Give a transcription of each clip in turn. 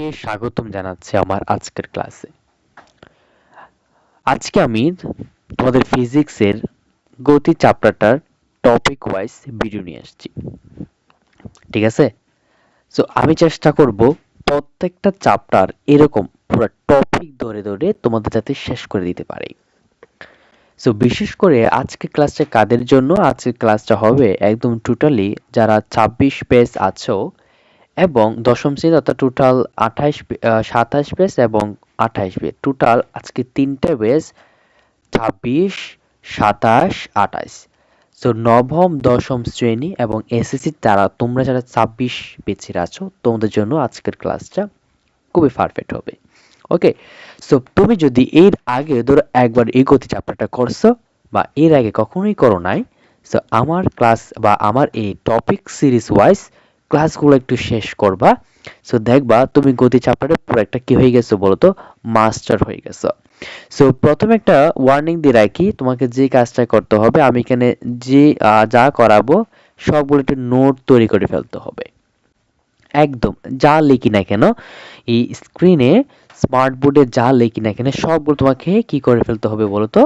সবাইকে স্বাগতম জানাচ্ছি আমার আজকের ক্লাসে। আজকে আমি তোমাদের ফিজিক্সের গতি চ্যাপ্টারটার টপিক ওয়াইজ ভিডিও নিয়ে আসছি। ঠিক আছে? সো আমি চেষ্টা করব প্রত্যেকটা চ্যাপ্টার এরকম পুরো টপিক ধরে ধরে তোমাদের যাতে শেষ করে দিতে পারি। সো বিশেষ করে আজকে ক্লাসটা কাদের জন্য? আজকের ক্লাসটা হবে একদম টোটালি যারা ছাব্বিশ পেজ আছো এবং দশম শ্রেণি অর্থাৎ টোটাল আঠাইশ সাতাশ পেজ এবং আঠাইশ পেজ টোটাল আজকে তিনটে পেজ ছাব্বিশ, সাতাশ আঠাইশ সো নবম, দশম শ্রেণি এবং এসএসসি তারা তোমরা যারা ছাব্বিশ পেজের আছো, তোমাদের জন্য আজকের ক্লাসটা খুবই পারফেক্ট হবে। ওকে সো তুমি যদি এর আগে ধরো একবার এই গতি চ্যাপ্টারটা করছ বা এর আগে কখনোই করো নাই সো আমার ক্লাস বা আমার এই টপিক সিরিজ ওয়াইজ ক্লাসগুলো একটু শেষ করবা। সো দেখবা তুমি গতি চ্যাপ্টারে পুরো একটা কি হয়ে গেছো বলতো? মাস্টার হয়ে গেছো। সো প্রথমে একটা ওয়ার্নিং দিয়ে রাখি, তোমাকে যে কাজটা করতে হবে, আমি এখানে যে যা করাবো, সবগুলো একটু নোট তৈরি করে ফেলতে হবে। একদম, যা লিখি না কেন, এই স্ক্রিনে স্মার্ট বোর্ডে যা লিখি না কেন, সবগুলো তোমাকে কি করে ফেলতে হবে বলতো?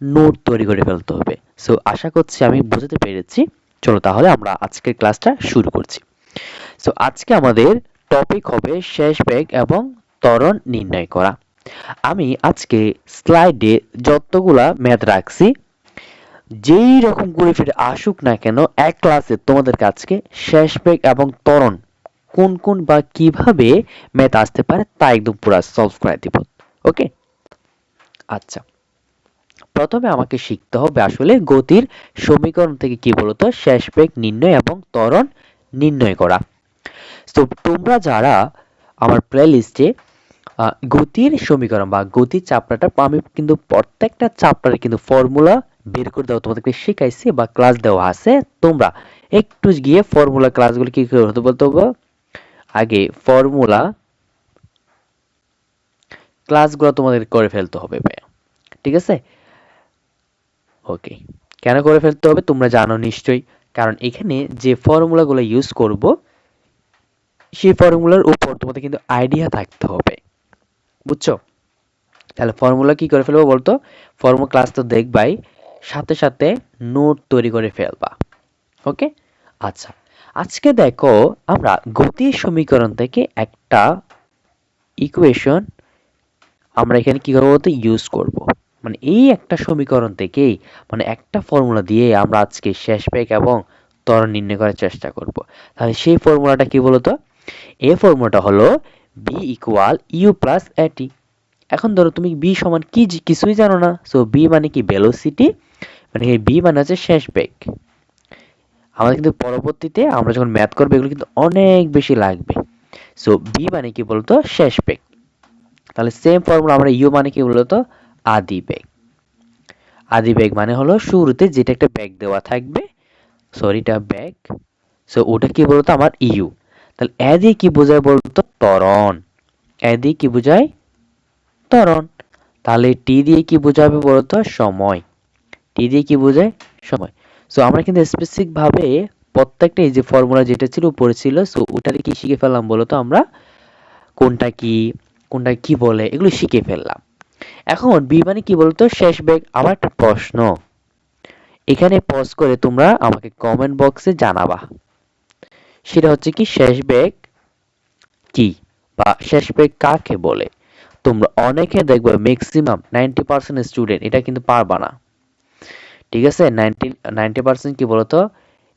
নোট তৈরি করে ফেলতে হবে। সো আশা করছি আমি বুঝতে পেরেছি। চলো তাহলে আমরা আজকের ক্লাসটা শুরু করছি। সো আজকে আমাদের টপিক হবে শেষ বেগ এবং ত্বরণ নির্ণয় করা। আমি আজকে স্লাইডে যতগুলা ম্যাথ রাখছি, যেই রকম করে ফিরে আসুক না কেন, এক ক্লাসে তোমাদের কাছকে শেষ বেগ এবং ত্বরণ কোন কোন বা কীভাবে ম্যাথ আসতে পারে তা একদম পুরো সলভ করে দিব। ওকে আচ্ছা। প্রথমে আমাকে শিখতে হবে আসলে গতির সমীকরণ থেকে কি বলতো? শেষ বেগ নির্ণয় এবং ত্বরণ নির্ণয় করা। তো তোমরা যারা আমার প্লে লিস্টে গতির সমীকরণ বা গতির চাপড়াটা আমি কিন্তু প্রত্যেকটা চাপড়ারে কিন্তু ফর্মুলা বের করে দেওয়া তোমাদেরকে শিখাইছি বা ক্লাস দেওয়া আছে, তোমরা একটু গিয়ে ফর্মুলা ক্লাসগুলো কি করে হতে বলতে হবে আগে ফর্মুলা ক্লাসগুলো তোমাদের করে ফেলতে হবে ঠিক আছে? ওকে কেন করে ফেলতে হবে তোমরা জানো নিশ্চয়ই, কারণ এখানে যে ফর্মুলাগুলো ইউজ করব সেই ফর্মুলার উপর তোমাদের কিন্তু আইডিয়া থাকতে হবে। বুঝছ? তাহলে ফর্মুলা কি করে ফেলব বলতো? ফর্মুলা ক্লাস তো দেখবাই, সাথে সাথে নোট তৈরি করে ফেলবা। ওকে আচ্ছা আজকে দেখো আমরা গতির সমীকরণ থেকে একটা ইকুয়েশন আমরা এখানে কি করব বলতে? ইউজ করব। মানে এই একটা সমীকরণ থেকেই মানে একটা ফর্মুলা দিয়ে আমরা আজকে শেষ বেগ এবং ত্বরণ নির্ণয় করার চেষ্টা করব। তাহলে সেই ফর্মুলাটা কি বলতো? এই ফর্মুলাটা হলো বি ইকুয়াল ইউ প্লাস এটি এখন ধরো তুমি বি সমান কি কিছুই জানো না। সো বি মানে কি? ভেলোসিটি মানে বি মানে হচ্ছে শেষ বেগ। আমাদের কিন্তু পরবর্তীতে আমরা যখন ম্যাথ করব, এগুলো কিন্তু অনেক বেশি লাগবে। সো বি মানে কি বলতো? শেষ বেগ। তাহলে সেম ফর্মুলা আমরা ইউ মানে কি বলতো? আদি বেগ। আদি বেগ মানে হলো শুরুতে যেটা একটা ব্যাগ দেওয়া থাকবে সরিটা ব্যাগ সো ওটা কি বলতো? আমার ইউ তাহলে দিয়ে কি বোঝায় বলতো? এ দিয়ে কি বোঝায়? তাহলে টি দিয়ে কি বোঝাবে বলতো? সময়। টি দিয়ে কি বোঝায়? সময়। সো আমরা কিন্তু স্পেসিফিক ভাবে প্রত্যেকটা এই যে ফর্মুলা যেটা ছিল, উপরে ছিল সো কি শিখে ফেললাম বলতো আমরা? কোনটা কি? কোনটা কি বলে? এগুলো শিখে ফেললাম। এখন বি মানে কি বলতো? শেষ বেগ আবার একটা প্রশ্ন। এখানে পজ করে তোমরা আমাকে কমেন্ট বক্সে জানাবা। সেটা হচ্ছে কি শেষ বেগ কি বা শেষ বেগ কাকে বলে? তোমরা অনেকে দেখবে ম্যাক্সিমাম নাইনটি পার্সেন্ট স্টুডেন্ট এটা কিন্তু পারবা না। ঠিক আছে? নাইনটি নাইনটি পার্সেন্ট কি বলতো?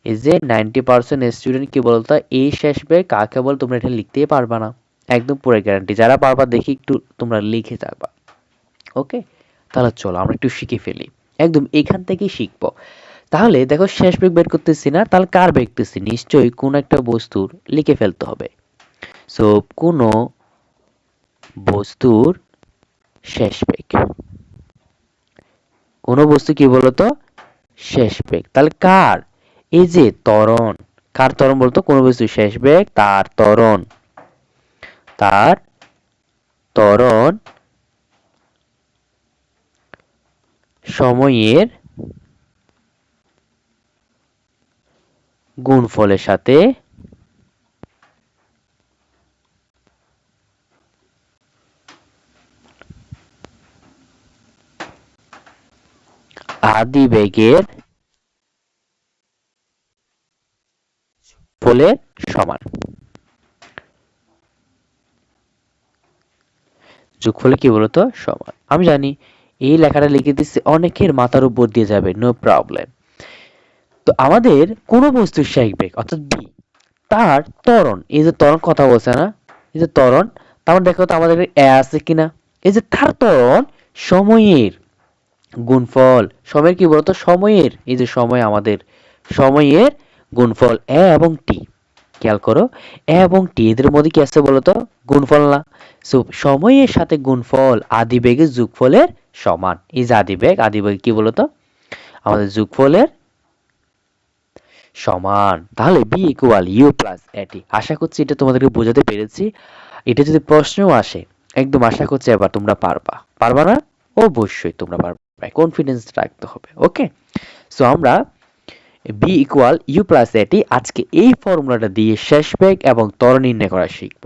এই যে নাইনটি পার্সেন্ট স্টুডেন্ট কি বলতো? এই শেষ বেগ কাকে বলে তোমরা এটা লিখতেই পারবা না। একদম পুরো গ্যারান্টি যারা পারবা দেখি একটু তোমরা লিখে যাবা ওকে তাহলে চলো আমরা একটু শিখে ফেলি। একদম এখান থেকেই শিখব। তাহলে দেখো শেষ বেগ বের করতেছি না, তাহলে কার বেগতেছি নিশ্চয়ই কোন একটা বস্তুর লিখে ফেলতে হবে। সো কোন বস্তুর শেষ বেগ কোন বস্তু কি বলতো? শেষ বেগ তাহলে কার? এই যে ত্বরণ। কার ত্বরণ বলতো? কোন বস্তু শেষ বেগ তার ত্বরণ। তার ত্বরণ সময়ের গুণফলের সাথে আদি বেগের ফলের সমান। যোগফল কি বলতো? সমান। আমি জানি, এই লেখাটা লিখে দিচ্ছে, অনেকের মাথার উপর দিয়ে যাবে নো প্রবলেম তো আমাদের কোন বস্তুর স্বাভাবিক বেগ, অর্থাৎ বি তার ত্বরণ, এই যে ত্বরণ কথা বলছে না, এই যে ত্বরণ, তার মানে দেখো তো আমাদের এ আছে কিনা? এই যে তার ত্বরণ সময়ের গুণফল, সময়ের কি বলতো? সময়ের, এই যে সময় আমাদের, সময়ের গুণফল এ এবং টি খেয়াল করো এ এবং টি এদের মধ্যে কি আছে বলতো? গুণফল না। সময়ের সাথে গুণফল আদিবেগের যোগফলের সমান। এই যে আদিবেগ আদিবেগ কি বলতো? আমাদের যোগফলের সমান। তাহলে বি ইকুয়াল ইউ প্লাস এটি আশা করছি এটা তোমাদেরকে বোঝাতে পেরেছি। এটা যদি প্রশ্নও আসে, একদম আশা করছি এবার তোমরা পারবা। পারবা না? অবশ্যই তোমরা পারবা। কনফিডেন্স রাখতে হবে ওকে সো আমরা v equal u plus a t আজকে এই ফর্মুলাটা দিয়ে শেষ বেগ এবং ত্বরণ নির্ণয় করা শিখব।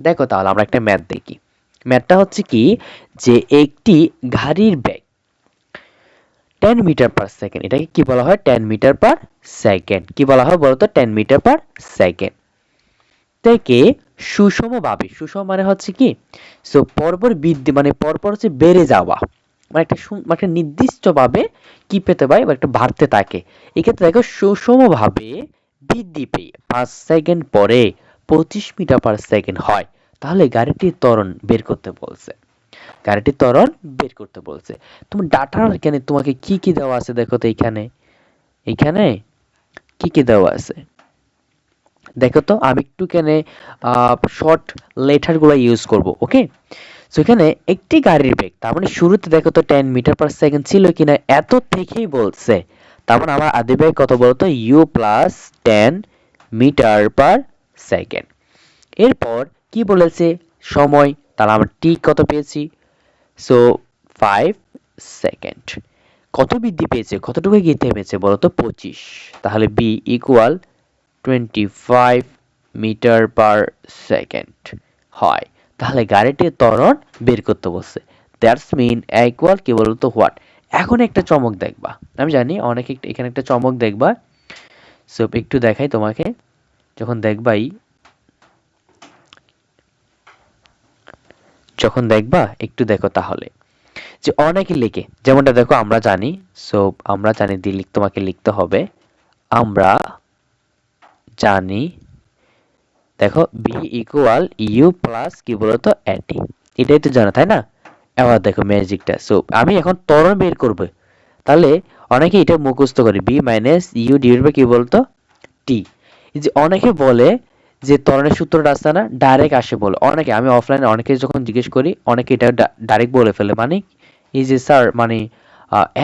দেখো তাহলে আমরা একটা ম্যাথ দেখি। ম্যাথটা হচ্ছে কি? যে একটি গাড়ির বেগ টেন মিটার পার সেকেন্ড এটাকে কি বলা হয়? টেন মিটার পার সেকেন্ড কি বলা হয় বলতো? টেন মিটার পার সেকেন্ড থেকে সুষমভাবে সুষম মানে হচ্ছে কি? সো পরপর বৃদ্ধি মানে পরপর হচ্ছে বেড়ে যাওয়া। মানে একটা মানে একটা নির্দিষ্টভাবে কি পেতে পারে বা একটা বাড়তে থাকে। এক্ষেত্রে দেখো সুষমভাবে বৃদ্ধি পেয়ে পাঁচ সেকেন্ড পরে পঁচিশ মিটার পার সেকেন্ড হয়। তাহলে গাড়িটির ত্বরণ বের করতে বলছে। গাড়িটির ত্বরণ বের করতে বলছে। তুমি ডাটার এখানে তোমাকে কি কি দেওয়া আছে দেখো তো এইখানে এইখানে কি কি দেওয়া আছে? দেখো তো, আমি একটু এখানে শর্ট লেটারগুলো ইউজ করব ওকে সো এখানে একটি গাড়ির বেগ তার মানে শুরুতে দেখো তো টেন মিটার পার সেকেন্ড ছিল কিনা, এত থেকেই বলছে। তার মানে আমার আদি বেগ কত বলতো u plus ten metre per second এরপর কি বলেছে? সময় তাহলে আমরা টি কত পেয়েছি? সো ফাইভ সেকেন্ড কত বৃদ্ধি পেয়েছে? কতটুকু গিয়ে থেমেছে বলতো? পঁচিশ। তাহলে v equal twenty five metre per second হয়। তাহলে গাড়িটির ত্বরণ বের করতে বসছে দ্যাটস মিন ইকুয়াল কি বলতো? হোয়াট এখন একটা চমক দেখবা। আমি জানি অনেকে এখানে একটা চমক দেখবা। সো একটু দেখাই তোমাকে। যখন দেখবাই যখন দেখবা, একটু দেখো তাহলে। যে অনেকে লিখে, যেমনটা দেখো আমরা জানি সো আমরা জানি দিলিখ তোমাকে লিখতে হবে। আমরা জানি, দেখো বি ইকুয়াল ইউ প্লাস কি বলতো? এটি এটাই তো জানা, তাই না? এবার দেখো ম্যাজিকটা সো আমি এখন ত্বরণ বের করব। তাহলে অনেকে এটা মুখস্থ করে v minus u divide by কি বলতো? টি যে অনেকে বলে যে ত্বরণের সূত্রটা আসছে না ডাইরেক্ট আসে বলে। অনেকে, আমি অফলাইনে অনেকে যখন জিজ্ঞেস করি, অনেকে এটা ডাইরেক্ট বলে ফেলে। মানে এই যে স্যার মানে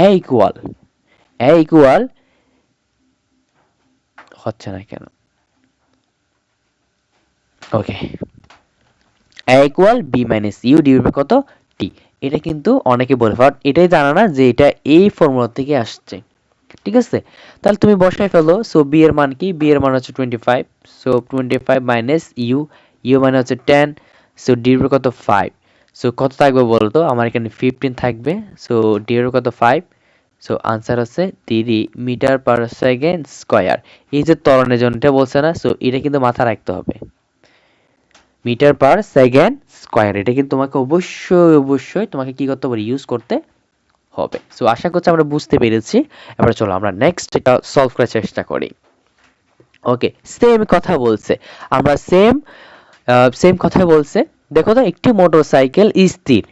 এ ইকুয়াল এ ইকুয়াল হচ্ছে না কেন? Okay a equal v minus u divide কত? টি এটা কিন্তু অনেকে বলে বাট এটাই জানা না যে এটা এই ফর্মুলা থেকে আসছে। ঠিক আছে? তাহলে তুমি বসায় ফেলো সো বি এর মান কি? বি এর মান হচ্ছে twenty five so twenty five minus u u মানে হচ্ছে টেন সো ডি এর কত? ফাইভ সো কত থাকবে বলতো? আমার এখানে ফিফটিন থাকবে সো ডি এর কত? ফাইভ সো আনসার হচ্ছে three metre per second square এই যে ত্বরণের জন্য বলছে না সো এটা কিন্তু মাথা রাখতে হবে। মিটার পার সেকেন্ড স্কয়ার এটা কিন্তু তোমাকে অবশ্যই অবশ্যই তোমাকে কি করতে হবে? ইউজ করতে হবে। সো আশা করছি আমরা বুঝতে পেরেছি। এবার চলো আমরা নেক্সট এটা সলভ করার চেষ্টা করি। ওকে সেম কথা বলছে। আমরা সেম সেম কথা বলছে। দেখো তো, একটি মোটরসাইকেল স্থির।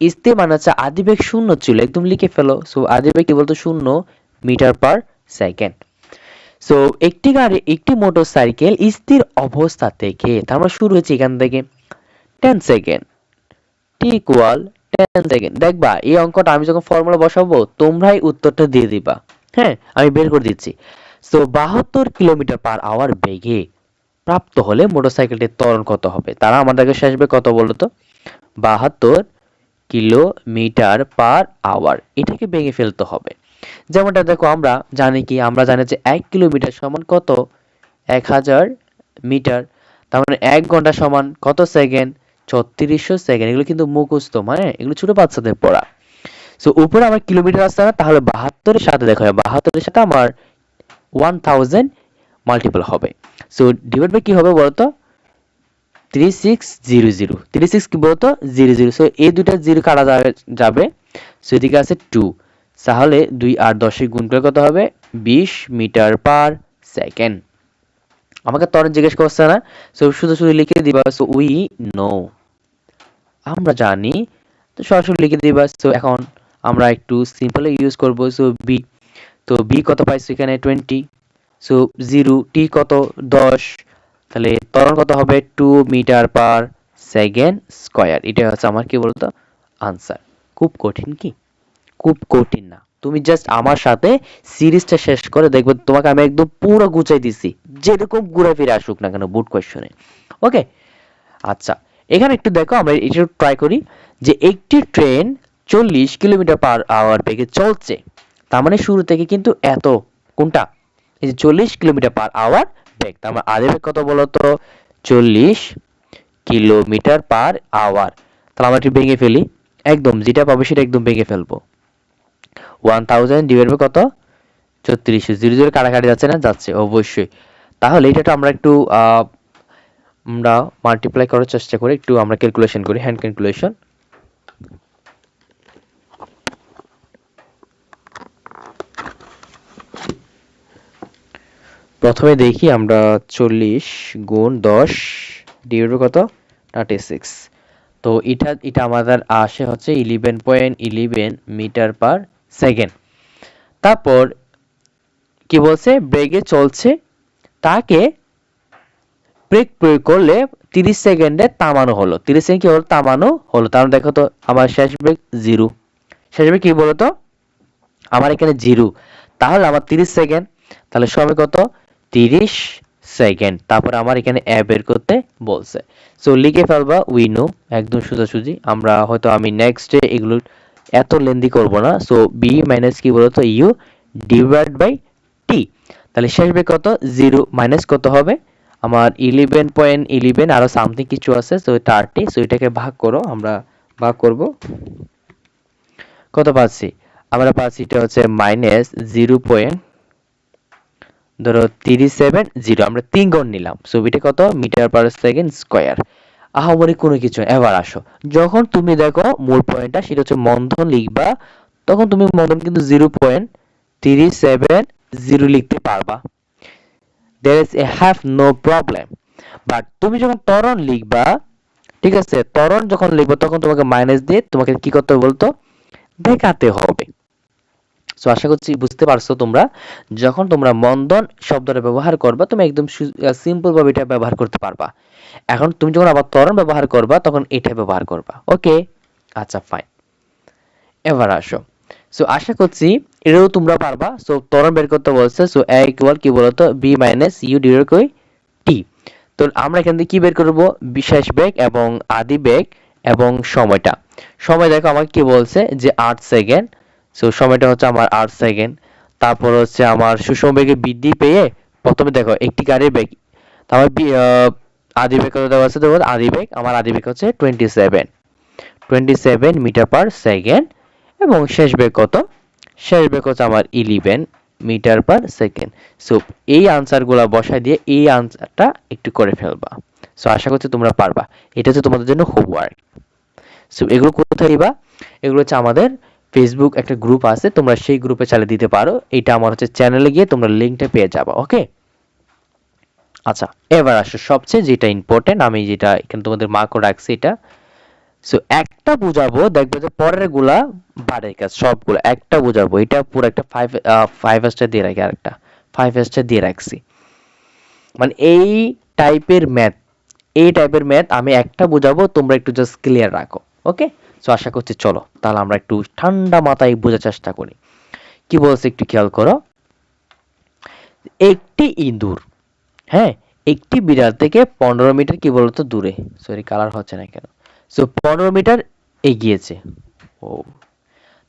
স্থির মানে হচ্ছে আদিবেগ শূন্য ছিল, একদম লিখে ফেলো। সো আদিবেগ কি বলতো? শূন্য মিটার পার সেকেন্ড সো একটি গাড়ি, একটি মোটরসাইকেল স্থির অবস্থা থেকে তার মানে শুরু হচ্ছে এখান থেকে। Ten second t equal ten second দেখবা, এই অঙ্কটা আমি যখন ফর্মুলা বসাবো, তোমরাই উত্তরটা দিয়ে দিবা। হ্যাঁ আমি বের করে দিচ্ছি। সো বাহাত্তর কিলোমিটার পার আওয়ার বেগে প্রাপ্ত হলে মোটরসাইকেলটির ত্বরণ কত হবে? তারা আমাদেরকে শেষবে কত বাহাত্তর কিলোমিটার পার আওয়ার এটাকে ভেঙে ফেলতে হবে। যেমনটা দেখো আমরা জানি কি, আমরা জানি যে এক কিলোমিটার সমান কত? এক হাজার মিটার। তার মানে এক ঘণ্টা সমান কত সেকেন্ড? ছত্রিশশো সেকেন্ড এগুলো কিন্তু মুখস্থ মানে এগুলো ছোট বাচ্চাদের পড়া। সো উপরে আমার কিলোমিটার আসছে না, তাহলে বাহাত্তরের সাথে দেখা দেখো বাহাত্তরের সাথে আমার ওয়ান থাউজেন্ড মাল্টিপল হবে। সো ডিভাইড বাই কি হবে বলতো? Three six zero zero three six কি বলতো? জিরো জিরো সো এই দুইটা জিরো কাটা যাবে সো এদিকে আছে টু তাহলে দুই আর দশে গুণ করে কত হবে? বিশ মিটার পার সেকেন্ড। আমাকে তরণ জিজ্ঞেস করছে না। সো শুধু শুধু লিখে দিবা। সো উই নো আমরা জানি, তো সরাসরি লিখে দিবা সো এখন আমরা একটু সিম্পলি ইউজ করব সো বি তো বি কত পাইছো এখানে? টোয়েন্টি সো জিরো টি কত? দশ, তাহলে ত্বরণ কত হবে? Two metre per second square এটা হচ্ছে আমার কি বলতো? আনসার খুব কঠিন কি? খুব কঠিন না, তুমি জাস্ট আমার সাথে সিরিজটা শেষ করে দেখবে, তোমাকে আমি একদম পুরো গুছাই দিছি, যেরকম ঘুরে ফিরে আসুক না কেন বুট কোয়েশ্চনে ওকে আচ্ছা এখানে একটু দেখো, আমরা এটা ট্রাই করি যে একটি ট্রেন চল্লিশ কিলোমিটার পার আওয়ার বেগে চলছে। তার মানে শুরু থেকে কিন্তু এত কোনটা? এই যে চল্লিশ কিলোমিটার পার আওয়ার বেগ। তার মানে আগে বেগ কত বলতো চল্লিশ কিলোমিটার পার আওয়ার তাহলে আমরা একটু ভেঙে ফেলি। একদম, যেটা পাবো সেটা একদম ভেঙে ফেলব। ওয়ান থাউজেন্ড ডিভাইড বাই কত? ছত্রিশশো জিরো জিরো কাটাকাটি যাচ্ছে না? যাচ্ছে, অবশ্যই। তাহলে এটা তো আমরা একটু আমরা মাল্টিপ্লাই করার চেষ্টা করি, একটু আমরা ক্যালকুলেশন করি হ্যান্ড ক্যালকুলেশন প্রথমে দেখি আমরা চল্লিশ গুণ দশ ডিভাইড কত? থার্টি সিক্স তো এটা এটা আমাদের আসে হচ্ছে eleven point eleven metre per second তারপর কি বলছে? ব্রেকে চলছে। তাকে ব্রেক প্রয়োগ করলে তিরিশ সেকেন্ডে তামানো হলো। তিরিশ সেকেন্ড কি হলো? তামানো হলো। তাহলে দেখো তো, আমার শেষ ব্রেক জিরো শেষ ব্রেক কি বলতো? আমার এখানে জিরো তাহলে আমার তিরিশ সেকেন্ড তাহলে সময় কত? তিরিশ সেকেন্ড তারপর আমার এখানে অ্যাপ বের করতে বলছে। সো লিখে ফেলবা উইনো একদম সোজাসুজি। আমরা হয়তো আমি নেক্সট ডে এগুলো এত লেন্দি করব না। সো বি মাইনাস কি বলতো? ইউ ডিভাইড বাই টি তাহলে শেষ বে কত? জিরো মাইনাস কত হবে? আমার ইলেভেন পয়েন্ট ইলেভেন আরও সামথিং কিছু আছে সো থার্টি সো এটাকে ভাগ করো, আমরা ভাগ করব। কত পাচ্ছি? আমরা পাচ্ছি এটা হচ্ছে মাইনাস জিরো পয়েন্ট ধরো তিরিশ সেভেন জিরো আমরা তিন গণ নিলাম। এটা কত? Metre per second square. আহামরি কোনো কিছু এবার আসো। যখন তুমি দেখো মূল পয়েন্টটা, সেটা হচ্ছে মন্ধন লিখবা, তখন তুমি মন্ধন কিন্তু জিরো পয়েন্ট তিরিশ সেভেন জিরো লিখতে পারবা। There is a have no problem. But তুমি যখন ত্বরণ লিখবা, ঠিক আছে, ত্বরণ যখন লিখবা, তখন তোমাকে মাইনাস দিয়ে তোমাকে কি করতে হবে বলতো? দেখাতে হবে। সো আশা করছি বুঝতে পারছ তোমরা। যখন তোমরা মন্দন শব্দটা ব্যবহার করবা, তুমি একদম সিম্পল ভাবে এটা ব্যবহার করতে পারবা। এখন তুমি যখন আবার ত্বরণ ব্যবহার করবা, তখন এটা ব্যবহার করবা। ওকে আচ্ছা ফাইন এবার আসো। সো আশা করছি এটাও তোমরা পারবা। সো ত্বরণ বের করতে বলছে সো এ ইকুয়াল কি বলতো? V minus u divide t তো আমরা এখান থেকে কি বের করব? বিশেষ বেগ এবং আদি বেগ এবং সময়টা। সময় দেখো, আমাকে কি বলছে যে আট সেকেন্ড সো সময়টা হচ্ছে আমার আট সেকেন্ড তারপর হচ্ছে আমার সুষম বেগে বৃদ্ধি পেয়ে প্রথমে দেখো, একটি গাড়ির বেগ। তারপর আদি বেগ কত দেওয়া আছে? দেখো, আদি বেগ, আমার আদি বেগ হচ্ছে twenty seven twenty seven metre per second এবং শেষ বেগ কত? শেষ বেগ হচ্ছে আমার eleven metre per second so এই আনসারগুলো বসায় দিয়ে এই আনসারটা একটু করে ফেলবা। সো আশা করছি তোমরা পারবা। এটা হচ্ছে তোমাদের জন্য হোমওয়ার্ক সো এগুলো কোথায় দিবা এগুলো হচ্ছে আমাদের ফেসবুক একটা গ্রুপ আছে, তোমরা সেই গ্রুপে চালিয়ে দিতে পারো। এটা আমার হচ্ছে চ্যানেলে গিয়ে তোমরা লিঙ্কটা পেয়ে যাবে ওকে আচ্ছা এবার আসো সবচেয়ে যেটা ইম্পর্টেন্ট আমি যেটা এখানে তোমাদের মার্কও রাখছি এটা। সো একটা বুঝাবো, দেখবে যে পরেরগুলা বাড়ে কাজ, সবগুলো। একটা বুঝাবো, এটা পুরো একটা ফাইভ ফাইভ স্টার দিয়ে রাখি আরেকটা। ফাইভ স্টার দিয়ে রাখছি। মানে এই টাইপের ম্যাথ এই টাইপের ম্যাথ আমি একটা বুঝাবো, তোমরা একটু জাস্ট ক্লিয়ার রাখো ওকে সো আশা করছি চলো, তাহলে আমরা একটু ঠান্ডা মাথায় বোঝার চেষ্টা করি। কি বলছে একটু খেয়াল করো? একটি ইঁদুর হ্যাঁ? একটি বিড়াল থেকে পনেরো মিটার কি বলতো দূরে? সরি কালার হচ্ছে না কেন? সো পনেরো মিটার এগিয়েছে। ও।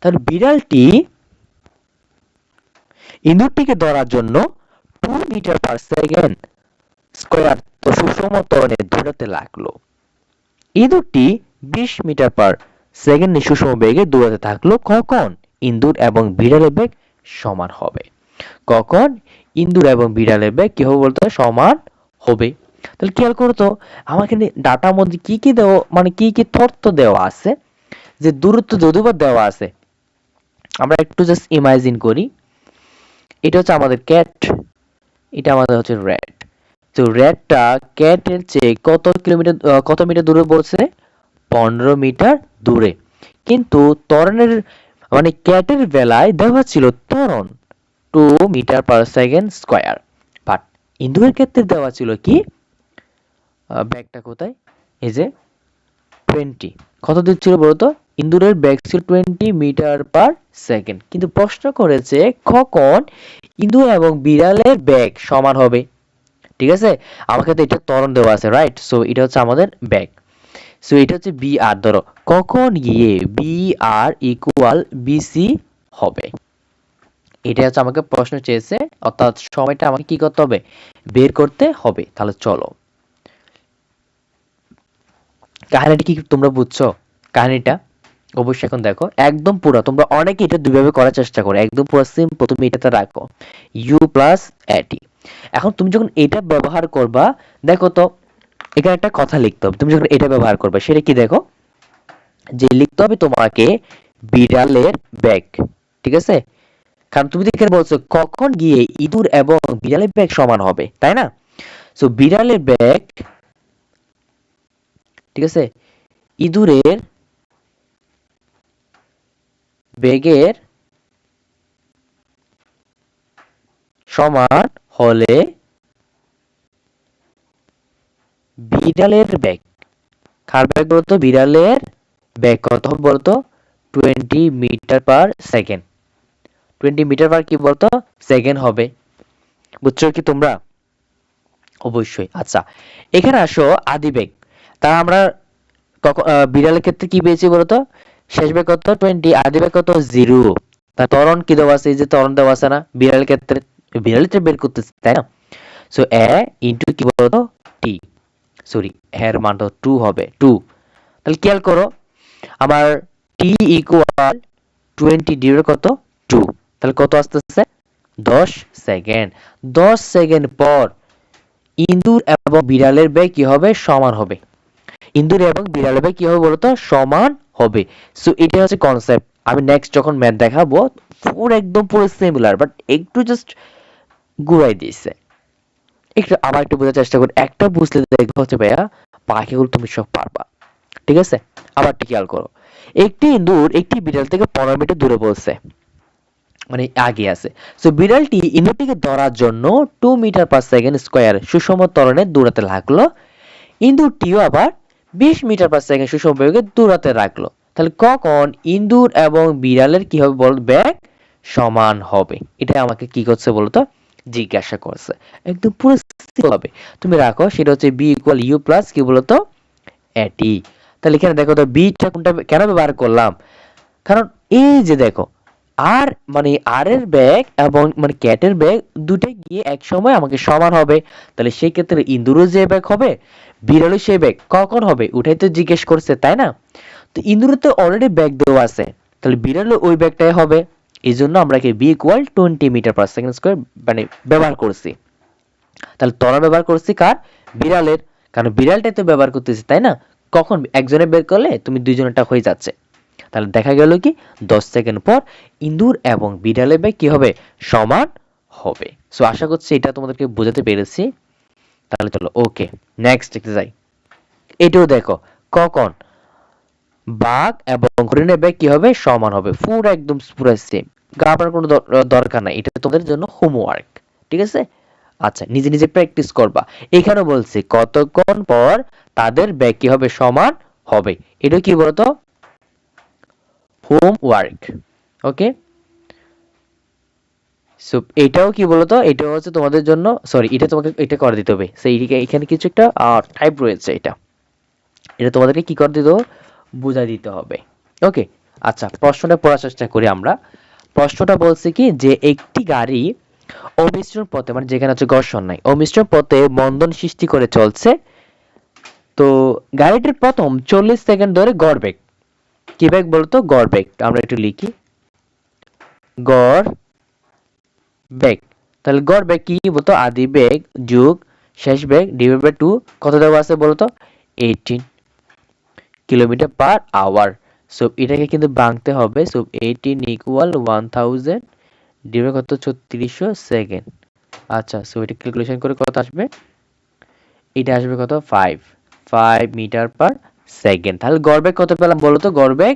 তাহলে বিড়ালটি ইঁদুরটিকে ধরার জন্য two metre per second square তো সুষম ত্বরণে দৌড়াতে লাগল। ইঁদুরটি বিশ মিটার পার সেকেন্ড সুষম বেগে দৌড়াতে থাকল। কখন? ইন্দুর এবং বিড়ালের বেগ সমান হবে। কখন? ইন্দুর এবং বিড়ালের বেগ কি হবে বলতে? সমান হবে। তাহলে খেয়াল করো তো আমার এখানে ডাটার মধ্যে কি কি দেওয়া মানে কি কি তথ্য দেওয়া আছে, যে দূরত্ব যদিও দেওয়া আছে, আমরা একটু জাস্ট ইমাজিন করি। এটা হচ্ছে আমাদের ক্যাট এটা আমাদের হচ্ছে র্যাট তো র্যাটটা ক্যাটের চেয়ে কত কিলোমিটার কত মিটার দূরে বলছে? পনেরো মিটার দূরে। কিন্তু তরণের মানে ক্যাটের বেলায় দেওয়া ছিল তরণ two metre per second square but ইন্দুরের ক্ষেত্রে দেওয়া ছিল কি? ব্যাগটা কোথায়? এই যে টোয়েন্টি কত দূর ছিল বলতো? ইন্দুরের ব্যাগ ছিল টোয়েন্টি মিটার পার সেকেন্ড। কিন্তু প্রশ্ন করেছে কখন ইন্দুর এবং বিড়ালের ব্যাগ সমান হবে। ঠিক আছে? আমাকে তো এটা ত্বরণ দেওয়া আছে রাইট সো এটা হচ্ছে আমাদের ব্যাগ। সো এটা হচ্ছে বি আর ধরো। কখন গিয়ে বি আর ইকুয়াল বিসি হবে? এটা হচ্ছে আমাকে প্রশ্ন চেয়েছে। অর্থাৎ সময়টা আমাকে কি করতে হবে? বের করতে হবে। তাহলে চলো। কাহিনীটা কি তোমরা বুঝছ? কাহিনীটা? অবশ্যই এখন দেখো। একদম পুরো, তোমরা অনেকে এটা দুইভাবে করার চেষ্টা করো। একদম পুরো সিম্পল তুমি এটাতে রাখো। ইউ প্লাস এটি এখন তুমি যখন এটা ব্যবহার করবা, দেখো তো, এখানে একটা কথা লিখতে হবে। তুমি যখন এটা ব্যবহার করবে, সেটা কি দেখো? যে লিখতে হবে তোমাকে বিড়ালের ব্যাগ, ঠিক আছে? কারণ তুমি এখানে বলছো, কখন গিয়ে ইঁদুর এবং বিড়ালের ব্যাগ সমান হবে, তাই না? সো বিড়ালের ব্যাগ ঠিক আছে? ইঁদুরের বেগের সমান হলে বিড়ালের ব্যাগ কার ব্যাগ বলতো বিড়ালের ব্যাগ কত হবে বলতো? Twenty metre per second. Twenty metre per কি বলতো? সেকেন্ড হবে। বুঝছ কি তোমরা? অবশ্যই। আচ্ছা এখানে আসো আদি বেগ। তা আমরা বিড়ালের ক্ষেত্রে কি পেয়েছি বলতো? শেষ বেগ কত? টোয়েন্টি আদি বেগ কত? জিরো তা ত্বরণ কি দেওয়া আছে? এই যে ত্বরণ দেওয়া আছে না, বিড়ালের ক্ষেত্রে বিড়ালের বের করতেছে, তাই না? সো এ ইন্টু কি বলতো? টি সরি এর মান তো টু হবে টু তাহলে খেয়াল করো, আমার টি ইকুয়াল টোয়েন্টি ডিভাইড কত? টু তাহলে কত আসতেছে? দশ সেকেন্ড দশ সেকেন্ড পর ইন্দুর এবং বিড়ালের বেগ কি হবে? সমান হবে। ইন্দুর এবং বিড়ালের বেগ কি হবে বলতো? সমান হবে। সো এটা হচ্ছে কনসেপ্ট আমি নেক্সট যখন ম্যাথ দেখাবো, পুরো একদম পুরো সিমিলার বাট একটু জাস্ট ঘুরাই দিয়েছে। একটু আবার একটু বোঝার চেষ্টা করি একটা বুঝলে দেখবে হচ্ছে ভাইয়া, বাকিগুলো তুমি সব পারবা। ঠিক আছে? আবার একটু খেয়াল করো। একটি ইন্দুর একটি বিড়াল থেকে পনেরো মিটার দূরে বলছে। মানে আগে আছে। সো বিড়ালটি ইন্দুরটিকে ধরার জন্য two metre per second square সুষম ত্বরণে দৌড়াতে লাগল। ইন্দুরটিও আবার বিশ মিটার পার সেকেন্ড সুষম বেগে রাখল। তাহলে কখন ইন্দুর এবং বিড়ালের কি হবে বল? ব্যাগ সমান হবে। এটা আমাকে কি করছে বলতো? জিজ্ঞাসা করছে। একদম পুরো হবে। তুমি রাখো, সেটা হচ্ছে বি ইকুয়াল ইউ প্লাস কি বলতো? এটি তাহলে এখানে দেখো তো বিটা কোনটা কেন ব্যবহার করলাম? কারণ এই যে দেখো আর মানে আর এর ব্যাগ এবং মানে ক্যাটের ব্যাগ দুটোই গিয়ে এক সময় আমাকে সমান হবে। তাহলে সেই ক্ষেত্রে ইন্দুরও যে ব্যাগ হবে বিড়ালও সেই ব্যাগ কখন হবে? ওটাই তো জিজ্ঞেস করছে, তাই না? তো ইন্দুরের তো অলরেডি ব্যাগ দেওয়া আছে। তাহলে বিড়ালও ওই ব্যাগটাই হবে। এই জন্য আমরা কি v equal twenty metre per second square মানে ব্যবহার করছি। তাহলে তরা ব্যবহার করছি কার? বিড়ালের। কারণ বিড়ালটাই তো ব্যবহার করতেছি, তাই না? কখন? একজনে বের করলে, তুমি দুইজনেরটা হয়ে যাচ্ছে। তাহলে দেখা গেল কি, দশ সেকেন্ড পর ইন্দুর এবং বিড়ালের ব্যাগ কি হবে? সমান হবে। সো আশা করছি এটা তোমাদেরকে বোঝাতে পেরেছি। তাহলে চলো ওকে নেক্সট দেখতে যাই। এটাও দেখো, কখন? বাঘ এবং হরিণের ব্যাগ কি হবে? সমান হবে। পুরো একদম পুরো সেম ঘাবড়ানোর কোনো দরকার নাই। এটা তোমাদের জন্য হোমওয়ার্ক ঠিক আছে? আচ্ছা নিজে নিজে প্র্যাকটিস করবা। এখানে বলছি, কতক্ষণ পর তাদের ব্যাগ কি হবে? সমান হবে। এটা কি বলতো? হোমওয়ার্ক ওকে সো এটাও কি বলতো? এটাও হচ্ছে তোমাদের জন্য সরি এটা তোমাকে, এটা করে দিতে হবে। সেই এখানে কিছু একটা টাইপ রয়েছে এটা। এটা তোমাদেরকে কি করে দিতে হবে? বুঝাই দিতে হবে ওকে আচ্ছা প্রশ্নটা পড়ার চেষ্টা করি আমরা। প্রশ্নটা বলছে কি যে, একটি গাড়ি অমিশ্রণ পথে মানে যেখানে হচ্ছে ঘর্ষণ নাই, অমিশ্রণ পথে বন্ধন সৃষ্টি করে চলছে। তো, গাড়িটির প্রথম চল্লিশ সেকেন্ড ধরে গড় বেগ। কি ব্যাগ বলতো? গড় ব্যাগ আমরা একটু লিখি। গড় ব্যাগ তাহলে গড় ব্যাগ কি বলতো? আদি ব্যাগ যোগ শেষ ব্যাগ ডিভাইড বাই টু। কত দেওয়া আছে বলতো? Eighteen kilometre per hour. So, এটাকে কিন্তু ভাঙতে হবে। So, eighteen equal one thousand divide কত? ছত্রিশশো সেকেন্ড আচ্ছা সো, এটা ক্যালকুলেশন করে কত আসবে? এটা আসবে কত? Five five metre per second. তাহলে গড়বেগ কত পেলাম বলো তো গড়বেগ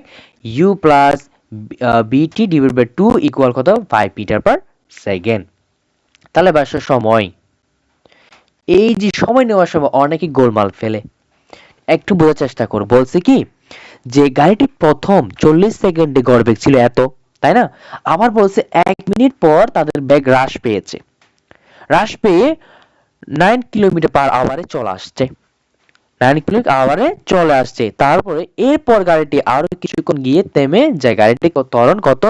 ইউ প্লাস বিটি ডিভাইড বাই টু ইকুয়াল কত? ফাইভ মিটার পার সেকেন্ড তাহলে বাসো সময়। এই যে সময় নেওয়ার সময় অনেকে গোলমাল ফেলে। একটু বোঝার চেষ্টা করো। বলছে কি? যে গাড়িটি প্রথম চল্লিশ সেকেন্ডে গড়বেগ ছিল এত, তাই না? আবার বলছে এক মিনিট পর তাদের বেগ হ্রাস পেয়েছে। হ্রাস পেয়ে নাইন কিলোমিটার পার আওয়ারে চলে আসছে। নাইন কিলোমিটার আওয়ারে চলে আসছে। তারপরে এরপর গাড়িটি আরও কিছুক্ষণ গিয়ে থেমে যায়। গাড়িটি ত্বরণ কত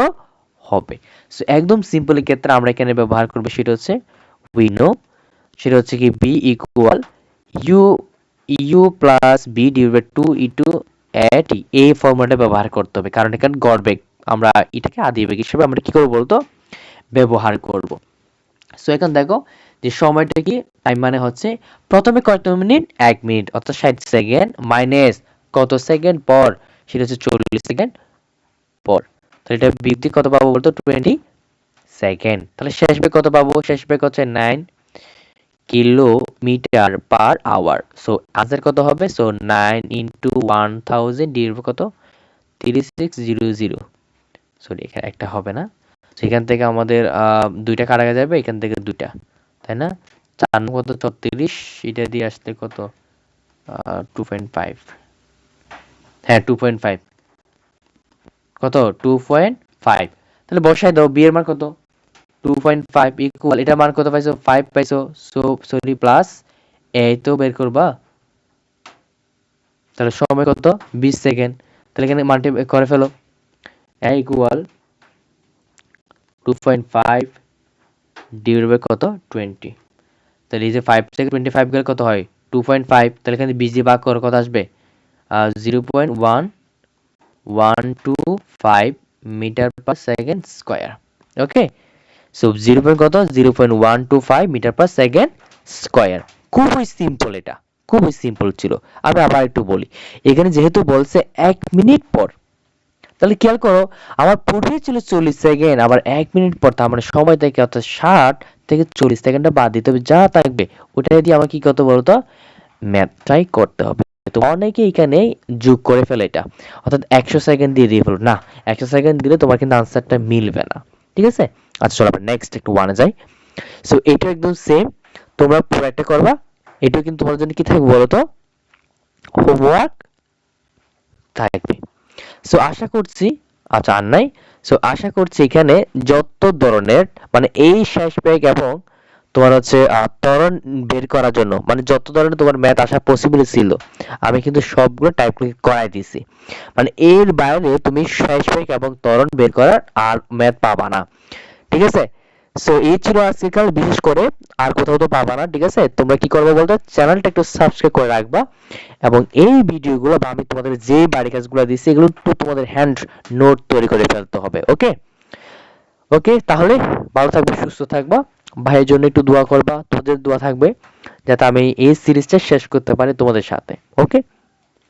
হবে? সো একদম সিম্পল ক্ষেত্রে আমরা এখানে ব্যবহার করব সেটা হচ্ছে উই নো সেটা হচ্ছে কি v equal u u plus v divide two ই টু এট এই ফর্মুলাটা ব্যবহার করতে হবে। কারণ এখানে গড় বেগ, আমরা এটাকে আদি বেগ হিসেবে আমরা কি করব বলতো? ব্যবহার করব। সো এখন দেখো যে সময়টা কি? টাইম মানে হচ্ছে প্রথমে কত মিনিট? এক মিনিট, অর্থাৎ ষাট সেকেন্ড মাইনাস কত সেকেন্ড পর? সেটা হচ্ছে চল্লিশ সেকেন্ড পর। তাহলে এটা বৃদ্ধি কত পাবো বলতো? Twenty second. তাহলে শেষ বেগ কত পাবো? শেষ বেগ হচ্ছে nine kilometre per hour so answer কত হবে? So nine into one thousand divide কত? তিরিশ সিক্স জিরো জিরো সরি এখানে একটা হবে না। সেখান থেকে আমাদের দুইটা কাটা যাবে, এখান থেকে দুইটা। তাই না? চার কত? ছত্রিশ। এটা দিয়ে আসলে কত? টু পয়েন্ট ফাইভ হ্যাঁ টু পয়েন্ট ফাইভ কত? টু পয়েন্ট ফাইভ তাহলে বসাই দাও বিয়ের মান কত? টু পয়েন্ট ফাইভ ইকুয়াল এটা মান কত পাইছো? ফাইভ পাইছো। সো সরি প্লাস এই তো বের করবা। তাহলে সময় কত? বিশ সেকেন্ড। তাহলে এখানে মাল্টি করে ফেলো। A equal two point five divide কত? টোয়েন্টি তাহলে এই যে ফাইভ থেকে টোয়েন্টি ফাইভ গেলে কত হয়? টু পয়েন্ট ফাইভ তাহলে এখানে বিশ ভাগ করো কত আসবে? Zero point one one two five metre per second square okay so zero point কত? Zero point one two five metre per second square খুবই সিম্পল এটা। খুবই সিম্পল ছিল। আমি আবার একটু বলি। এখানে যেহেতু বলছে এক মিনিট পর তাহলে খেয়াল করো, আমার পূর্বে ছিল চল্লিশ সেকেন্ড আবার এক মিনিট পর তার মানে সময় থেকে অর্থাৎ ষাট থেকে চল্লিশ সেকেন্ডটা বাদ দিতে হবে, যা থাকবে ওটা দিয়ে আমাকে কি করতে বলতো ম্যাথটাই করতে হবে। তো অনেকে এখানে যোগ করে ফেলে এটা। অর্থাৎ একশো সেকেন্ড দিয়ে দিয়ে ফেলো। না, একশো সেকেন্ড দিলে তোমার কিন্তু আনসারটা মিলবে না। ঠিক আছে? আচ্ছা চলো আমরা নেক্সট একটু ওয়ানে যাই। সো এটা একদম সেম তোমরা পুরো একটা করবা। এটা কিন্তু তোমার জন্য কি থাকবে বলো তো? হোমওয়ার্ক থাকবে। সো আশা করছি আচ্ছা আর নাই। সো আশা করছি এখানে যত ধরনের মানে এই শেষ পেগ এবং তোমার হচ্ছে ত্বরণ বের করার জন্য মানে যত ধরনের তোমার ম্যাথ আসা পসিবল ছিল, আমি কিন্তু সবগুলো টাইপ করাই দিছি মানে এর বাইরে তুমি শেষ পেগ এবং ত্বরণ বের করার আর ম্যাথ পাবা না। ঠিক আছে? সো এই ছিল আজকের বিশেষ করে আর কোথাও তো পাবা না, ঠিক আছে? তোমরা কি করবে বলতো? চ্যানেলটা একটু সাবস্ক্রাইব করে রাখবা এবং এই ভিডিওগুলো বা আমি তোমাদের যে বাড়ি কাজগুলো দিচ্ছি এগুলো একটু তোমাদের হ্যান্ড নোট তৈরি করে ফেলতে হবে ওকে ওকে তাহলে ভালো থাকবে, সুস্থ থাকবা। ভাইয়ের জন্য একটু দোয়া করবা তোমাদের দোয়া থাকবে, যাতে আমি এই সিরিজটা শেষ করতে পারি তোমাদের সাথে ওকে